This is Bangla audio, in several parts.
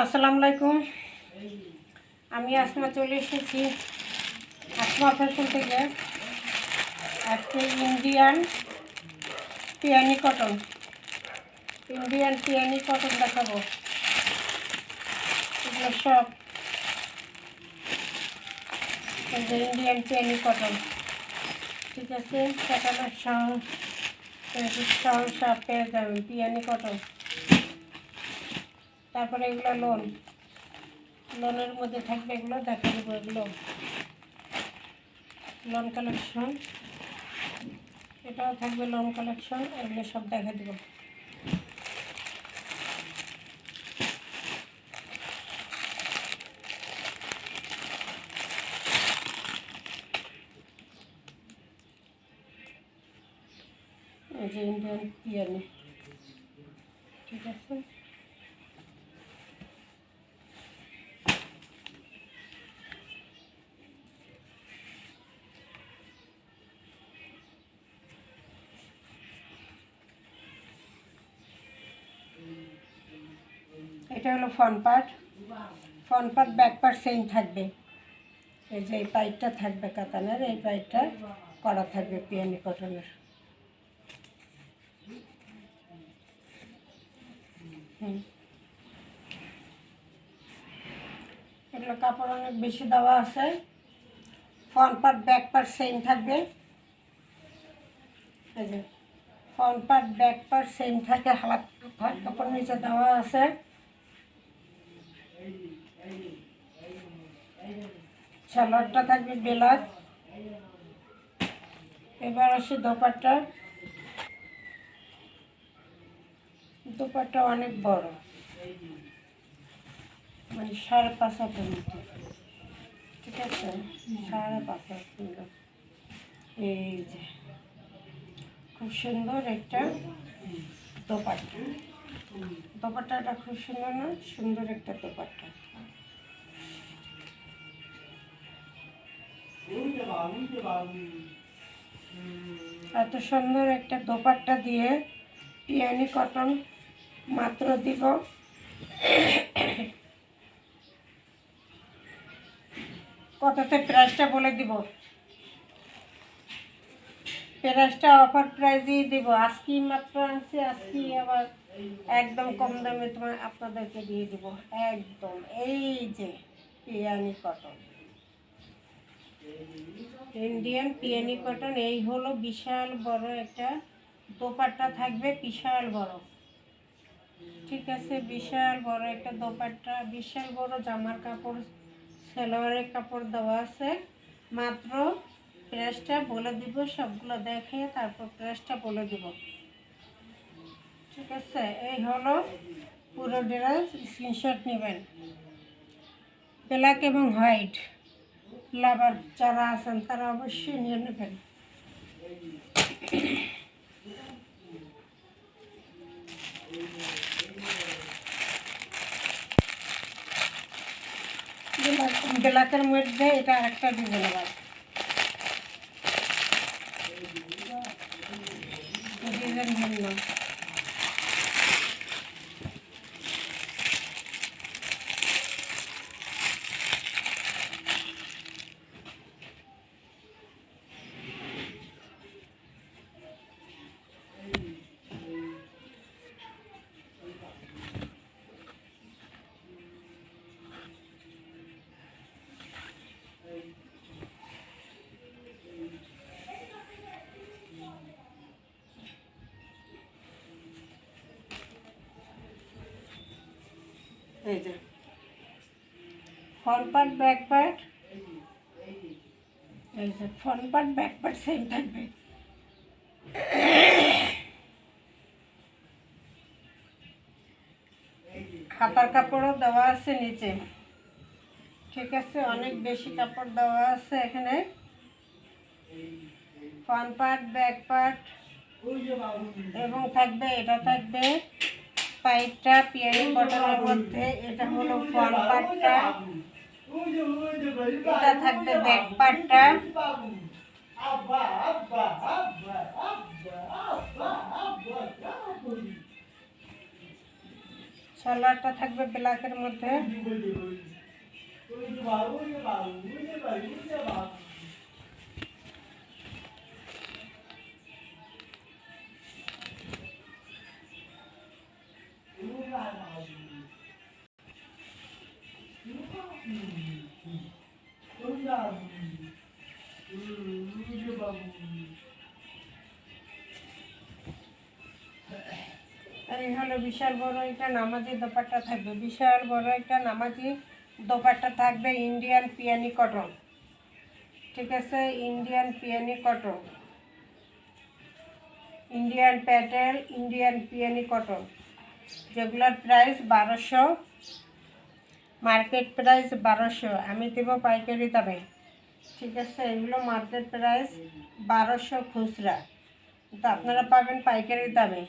আসসালামু আলাইকুম। আমি আসমা চলে এসেছি আসমা ফ্যাশন থেকে। আজকে ইন্ডিয়ান পিয়ানি কটন। ইন্ডিয়ান পিয়ানি কটন দেখাবো। এগুলো সব ইন্ডিয়ান পিয়ানি কটন। ঠিক আছে কটনের সং সং সব পেয়ে যাবেন, পিয়ানি কটন। তারপরে এগুলো লোন। লোনের মধ্যে থাকবে এগুলো দেখা দেবো এগুলো লোন। কালেকশন এটাও থাকবে লোন কালেকশন এগুলো সব দেখা দেবো। ইন্ডিয়ান পিয়ানি ঠিক আছে? এটা হলো front part front part back part same থাকবে। এই যে এই পাইপটা থাকবে কাতানের, এই পাইপটা করা থাকবে পিয়ানি কটনের। হুম। এগুলো কাপড় অনেক বেশি দেওয়া আছে। Front part back part same থাকবে। এই যে front part back part same থাকে, হালাত কাপড় নিচে দেওয়া আছে। সালোয়ারটা থাকবে বেলার এবার আসে দোপাট্টা। দোপাট্টা অনেক বড়। মানে সাড়ে পাঁচ হাতের মতো। ঠিক আছে? সাড়ে পাঁচ এই যে। খুব সুন্দর একটা দোপাট্টা। দোপাট্টাটা খুব সুন্দর না? সুন্দর একটা দোপাট্টা। এত সুন্দর একটা দোপাট্টা দিয়ে পিয়ানি কটন মাত্র দিব। কততে প্রাইসটা বলে দিব। প্রাইসটা অফার প্রাইজেই দিব। আজকে মাত্র আনছি আজকে আবার একদম কম দামে তোমার আপনাদেরকে দিয়ে দিব। একদম, এই যে পিয়ানি কটন। ইন্ডিয়ান পিয়ানি কটন এই হলো বিশাল বড় একটা দোপাট্টা থাকবে, বিশাল বড়। ঠিক আছে, বিশাল বড় একটা দোপাট্টা, বিশাল বড় জামার কাপড়, সালোয়ারের কাপড় দেওয়া আছে। মাত্র প্রাইসটা বলে দিব, সবগুলো দেখে তারপর প্রাইসটা বলে দিব। ঠিক আছে, এই হলো পুরো ড্রেস স্ক্রিনশট নেবেন। ব্ল্যাক এবং হোয়াইট লাভার যারা আছেন তারা অবশ্যই নিয়ে নেবেন ব্ল্যাক ব্ল্যাকের মধ্যে এটা আরেকটা ডিজাইন আবার ডিজাইন ভিন্ন এই যে। ফ্রন্ট পার্ট ব্যাক পার্ট এই যে front part back part same থাকবে। খাতার কাপড়ও দেওয়া আছে নিচে। ঠিক আছে, অনেক বেশি কাপড় দেওয়া আছে এখানে। ফ্রন্ট পার্ট ব্যাক পার্ট এবং থাকবে, এটা থাকবে। পাইপটা পিয়ারি কটনের মধ্যে, এটা হলো ফ্রন্ট পার্টটা এটা থাকবে ব্যাক পার্টটা সালোয়ারটা থাকবে ব্ল্যাকের মধ্যে। এই হলো বিশাল বড় একটা নামাজি দোপাট্টা থাকবে। বিশাল বড় একটা নামাজি দোপাট্টা থাকবে ইন্ডিয়ান পিয়ানি কটন। ঠিক আছে? ইন্ডিয়ান পিয়ানি কটন। ইন্ডিয়ান প্যাটেল, ইন্ডিয়ান পিয়ানি কটন। যেগুলোর প্রাইস বারোশো, মার্কেট প্রাইস বারোশো। আমি দেব পাইকারি দামে। ঠিক আছে? এগুলো মার্কেট প্রাইস বারোশো খুচরা। কিন্তু আপনারা পাবেন পাইকারি দামে।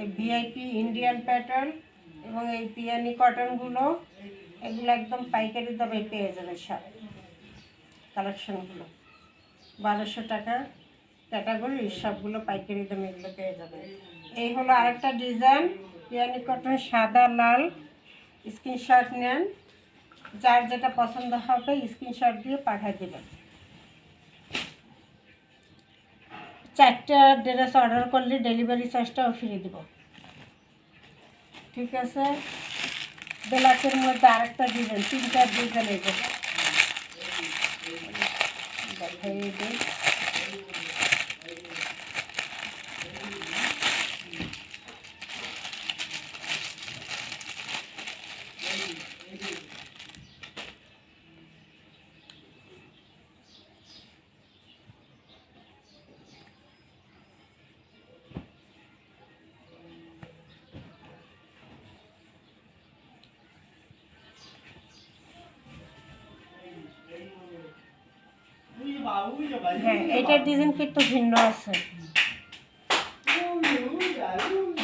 এই ভিআইপি ইন্ডিয়ান প্যাটার্ন এবং এই পিয়ানি কটনগুলো এগুলো একদম পাইকারি দামে পেয়ে যাবে সব কালেকশনগুলো বারোশো টাকা ক্যাটাগরি সবগুলো পাইকারি দামে এগুলো পেয়ে যাবে এই হলো আরেকটা ডিজাইন পিয়ানি কটন সাদা, লাল। স্ক্রিনশট নেন, যার যেটা পছন্দ হবে স্ক্রিনশট দিয়ে পাঠিয়ে দেবেন। চারটা ড্রেস অর্ডার করলে ডেলিভারি চার্জটাও ফিরে দেব। ঠিক আছে? ব্ল্যাকের মধ্যে আরেকটা দিবেন তিনটা ডিজাইন এই হ্যাঁ এটার ডিজাইন কিন্তু ভিন্ন আছে?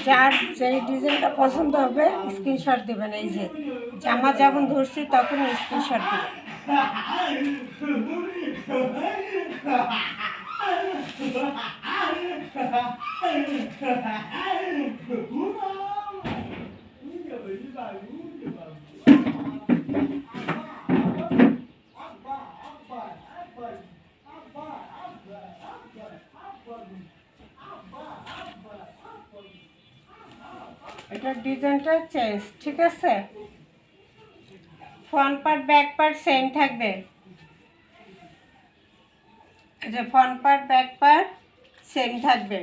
যার যে ডিজাইনটা পছন্দ হবে স্ক্রিনশট দেবেন, এই যে। জামা যখন ধরছি, তখন স্ক্রিনশট দেবেন। এটার ডিজাইনটা চেঞ্জ, ঠিক আছে? Front part, back part same থাকবে। যে front part, back part same থাকবে।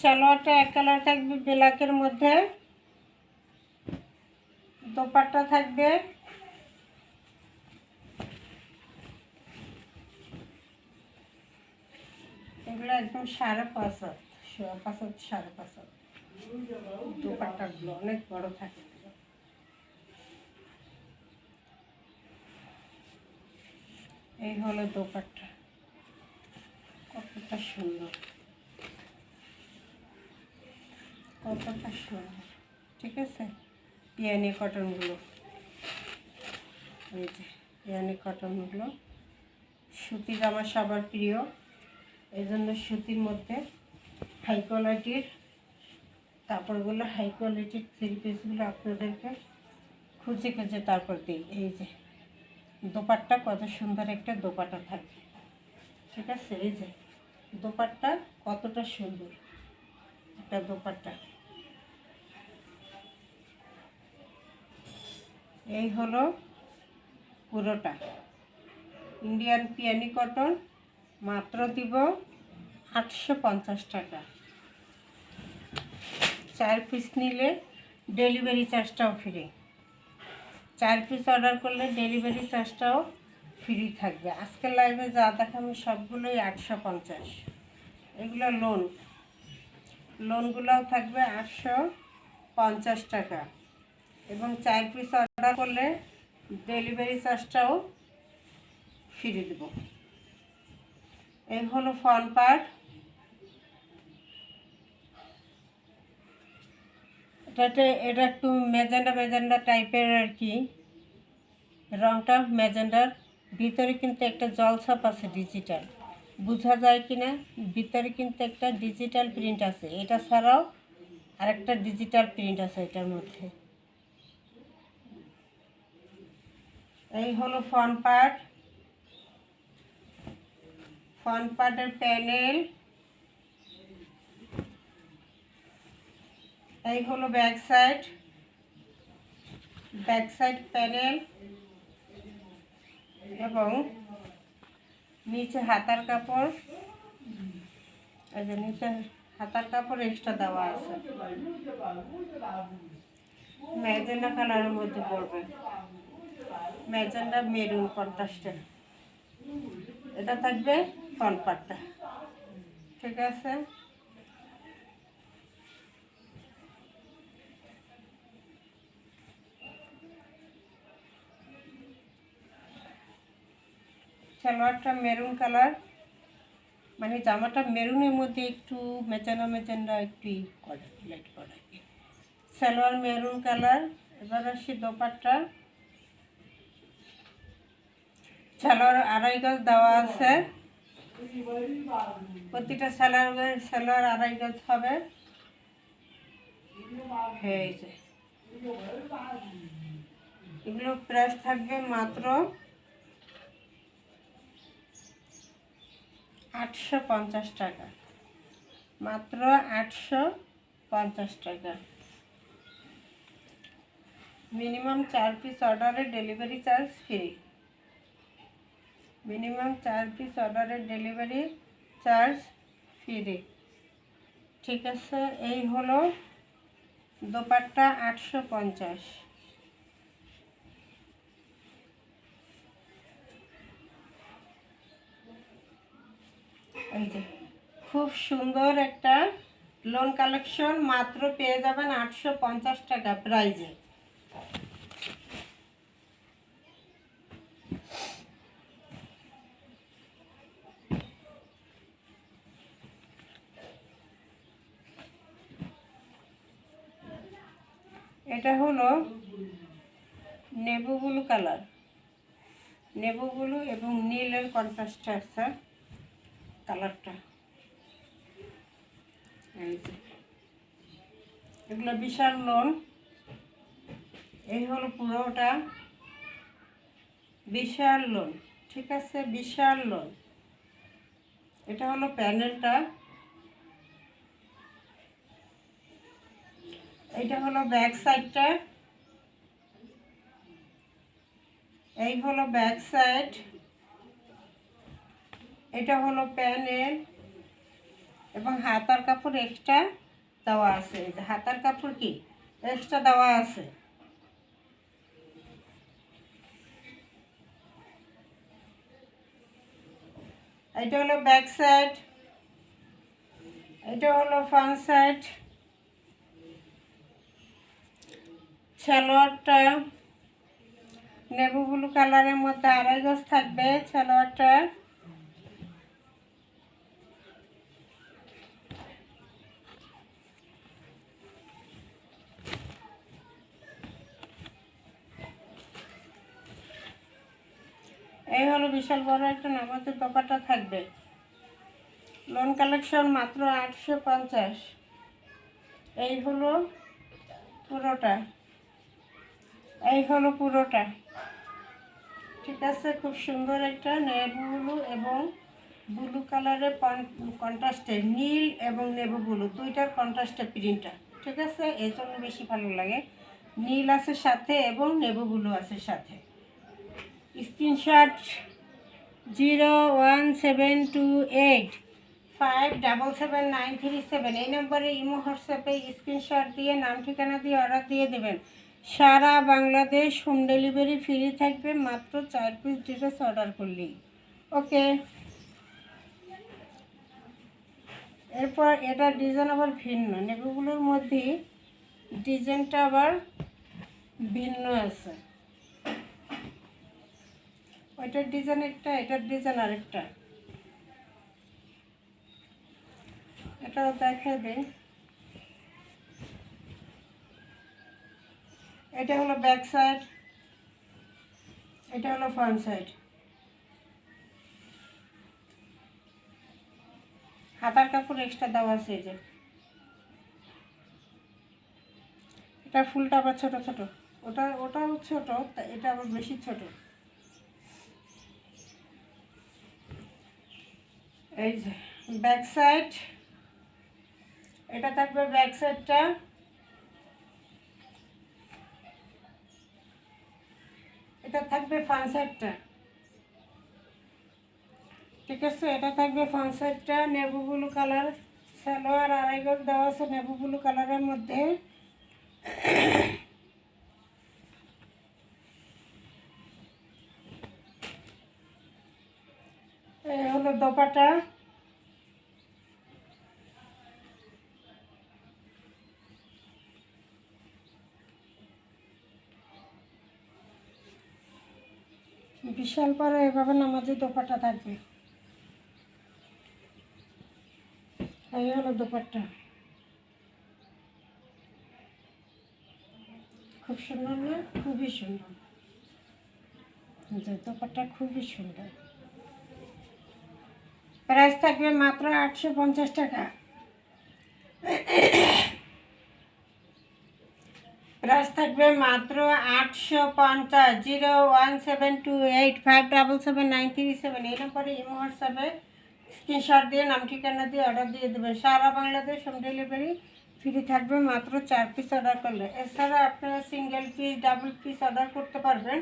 সালোয়ারটা এক কালার থাকবে ব্ল্যাকের মধ্যে। দোপাট্টা থাকবে। এগুলো একদম সাড়ে পাঁচ হাত পাঁচ হাত, সাড়ে পাঁচ হাত। অনেক বড় থাকে। এই হলো দোপাট্টা। কতটা সুন্দর। কতটা সুন্দর। ঠিক আছে? পিয়ানি কটনগুলো। এই যে পিয়ানি কটনগুলো। সুতি জামা সবার প্রিয়। এই জন্য সুতির মধ্যে হাই কোয়ালিটির কাপড়গুলো হাই কোয়ালিটির থ্রি পিসগুলো আপনাদেরকে খুঁজে খুঁজে তারপর দিই। এই যে, দোপাট্টা কত সুন্দর একটা দোপাট্টা থাকবে ঠিক আছে? এই যে, দোপাট্টা কতটা সুন্দর একটা দোপাট্টা। এই হলো পুরোটা। ইন্ডিয়ান পিয়ানি কটন মাত্র দিব আটশো পঞ্চাশ টাকা। চার পিস নিলে ডেলিভারি চার্জটাও ফ্রি চার পিস অর্ডার করলে ডেলিভারি চার্জটাও ফ্রি থাকবে। আজকের লাইভে যা দেখানো সবগুলোই আটশো পঞ্চাশ। এগুলো লোন লোনগুলোও থাকবে আটশো পঞ্চাশ টাকা। এবং চার পিস অর্ডার করলে ডেলিভারি চার্জটাও ফ্রি দেবো। এই হলো ফ্রন্ট পার্ট এটাতে এটা একটু মেজেন্ডা মেজেন্ডা টাইপের আর কি। রংটা মেজেন্ডার ভিতরে কিন্তু একটা জলছাপ আছে ডিজিটাল বোঝা যায় কি না ভিতরে কিন্তু একটা ডিজিটাল প্রিন্ট আছে। এটা ছাড়াও আরেকটা ডিজিটাল প্রিন্ট আছে এটার মধ্যে। এই হলো ফ্রন্ট পার্ট ফ্রন্ট পার্টের প্যানেল। এই হলো back side. Back side panel. এবং নিচে হাতার কাপড়। এই যে নিচে হাতার কাপড় এক্সট্রা দেওয়া আছে। ম্যাজেন্ডা কালারের মধ্যে পড়বে। ম্যাজেন্ডা মেরুন কন্ট্রাস্টের। এটা থাকবে ফ্রন্ট ঠিক আছে? সালোয়ারটা মেরুন কালার। মানে জামাটা মেরুনের মধ্যে একটু মেচানো মেচান্ডা একটু লাইট করে। Salwar maroon colour. এবার আসি দোপাট্টা। সালোয়ার আড়াই গজ দেওয়া আছে। প্রতিটা সালোয়ার সালোয়ার আড়াই গজ হবে। এগুলো প্রাইস থাকবে মাত্র আটশো পঞ্চাশ টাকা। মাত্র আটশো পঞ্চাশ টাকা। মিনিমাম চার পিস অর্ডারে ডেলিভারি চার্জ ফ্রি। মিনিমাম চার পিস অর্ডারের ডেলিভারি চার্জ ফ্রি। ঠিক আছে, এই হলো দোপাট্টা আটশো পঞ্চাশ। খুব সুন্দর একটা লোন কালেকশন মাত্র পেয়ে যাবেন আটশো পঞ্চাশ টাকা প্রাইজে এটা হলো navy blue colour. Navy blue এবং নীলের কন্ট্রাস্ট আছে কালারটা। এগুলো বিশাল লোন এই হলো পুরোটা বিশাল লোন ঠিক আছে? বিশাল লোন এটা হলো প্যানেলটা। এটা হলো ব্যাক সাইডটা। এই হলো ব্যাক সাইড। এটা হলো প্যানেল এবং হাতার কাপড় এক্সট্রা দেওয়া আছে। হাতার কাপড় কি? এক্সট্রা দেওয়া আছে। এটা হলো ব্যাক সাইড। এটা হলো ফ্রন্ট সাইড সালোয়ারটা নেভি ব্লু কালারের মধ্যে আড়াই গজ থাকবে। সালোয়ারটা এই হলো বিশাল বড় একটা নামাজের দোকানটা থাকবে। লোন কালেকশন মাত্র আটশো পঞ্চাশ। এই হলো পুরোটা। এই হলো পুরোটা। ঠিক আছে, খুব সুন্দর একটা নেভু ব্লু এবং ব্লু কালারের কন্ট্রাস্টের, নীল এবং নেভু ব্লু দুইটার কন্ট্রাস্টের প্রিন্টটা। ঠিক আছে, এই জন্য বেশি ভালো লাগে। নীল আছে সাথে এবং নেভু ব্লু আছে সাথে। Screenshot zero one seven two eight five double seven nine three seven. এই নম্বরে ইমো, হোয়াটসঅ্যাপে স্ক্রিনশট দিয়ে, নাম ঠিকানা দিয়ে, অর্ডার দিয়ে দেবেন। সারা বাংলাদেশ হোম ডেলিভারি ফ্রি থাকবে, মাত্র চার পিস ড্রেস অর্ডার করলেই। ওকে। এরপর এটা ডিজাইন আবার ভিন্ন। নেবুগুলোর মধ্যে ডিজাইনটা আবার ভিন্ন আছে। ওইটার ডিজাইন একটা, এটার ডিজাইন আরেকটা। এটাও দেখা দিন এটা হলো ব্যাক সাইড এটা হলো ফ্রন্ট সাইড হাতার কাপড় এক্সট্রা দেওয়া আছে এই যে। এটা ফুলটা আবার ছোট ছোট। ওটা ওটাও ছোট এটা আবার বেশি ছোট। এই যে ব্যাক সাইড এটা থাকবে ব্যাক সাইডটা এটা থাকবে ফ্রন্ট সাইডটা ঠিক আছে, এটা থাকবে ফ্রন্ট সাইডটা নেভু ব্লু কালার সালোয়ার আড়াই গজ দেওয়া আছে নেভু ব্লু কালারের মধ্যে। হলো দোপাটা। বিশাল পরে এভাবে নামাজি দোপাটা থাকবে। এই হলো দোপাট্টা। খুব সুন্দর না? খুবই সুন্দর। দোপাট্টা খুবই সুন্দর। প্রাইস থাকবে মাত্র আটশো পঞ্চাশ টাকা। প্রাইস থাকবে মাত্র আটশো পঞ্চাশ, zero one seven two eight five double seven nine three seven. এই নম্বরে ইমো হোয়াটসঅ্যাপে স্ক্রিনশট দিয়ে, নাম, ঠিকানা দিয়ে অর্ডার দিয়ে দেবেন সারা বাংলাদেশ হোম ডেলিভারি ফ্রি থাকবে, মাত্র চার পিস অর্ডার করলে। এছাড়া আপনারা single piece double piece order করতে পারবেন।